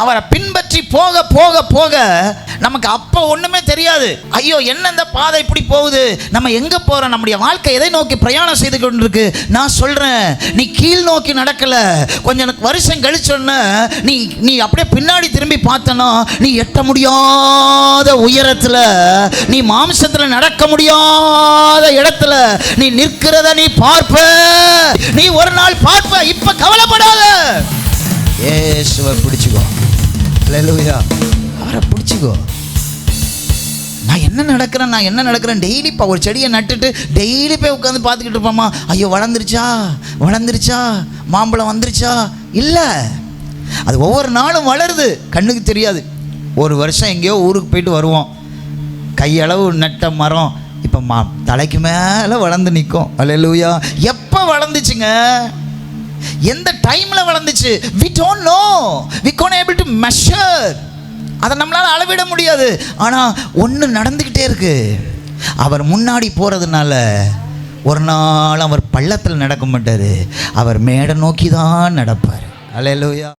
அவரை பின்பற்றி போக போக போக நமக்கு அப்போ ஒன்றுமே தெரியாது. ஐயோ என்ன இந்த பாதை இப்படி போகுது? நம்ம எங்கே போகிறோம் நம்முடைய வாழ்க்கை எதை நோக்கி பிரயாணம் செய்து கொண்டிருக்கு? நான் சொல்றேன் நீ கீழ் நோக்கி நடக்கல. கொஞ்சம் எனக்கு வருஷம் கழிச்சோன்னு நீ நீ அப்படியே பின்னாடி திரும்பி பார்த்தனா நீ எட்ட முடியாத உயரத்துல நீ மாம்சத்தில் நடக்க முடியாத இடத்துல நீ நிற்கிறத நீ பார்ப்ப. நீ ஒரு நாள் பார்ப்ப இப்போ கவலைப்படாத. ஏசுவை பிடிச்சிக்கோ. அல்லேலூயா அவரை பிடிச்சிக்கோ. நான் என்ன நடக்கிறேன் நான் என்ன நடக்கிறேன்? டெய்லி இப்போ ஒரு செடியை நட்டுட்டு டெய்லி போய் உட்காந்து பார்த்துக்கிட்டு இருப்போமா ஐயோ வளர்ந்துருச்சா? வளர்ந்துருச்சா? மாம்பழம் வந்துருச்சா? இல்லை. அது ஒவ்வொரு நாளும் வளருது. கண்ணுக்கு தெரியாது. ஒரு வருஷம் எங்கேயோ ஊருக்கு போயிட்டு வருவோம். கையளவு நட்ட மரம். இப்போ மா தலைக்கு மேலே வளர்ந்து நிற்கும் அல்லேலூயா எப்போ வளர்ந்துச்சுங்க? எந்த டைமில் வளர்ந்துச்சு? We don't know we gone able to measure அதை நம்மளால் அளவிட முடியாது. ஆனால் ஒன்று நடந்துக்கிட்டே இருக்கு. அவர் முன்னாடி போகிறதுனால ஒரு நாள் அவர் பள்ளத்தில் நடக்க மாட்டார். அவர் மேடை நோக்கி தான் நடப்பார். அல்லேலூயா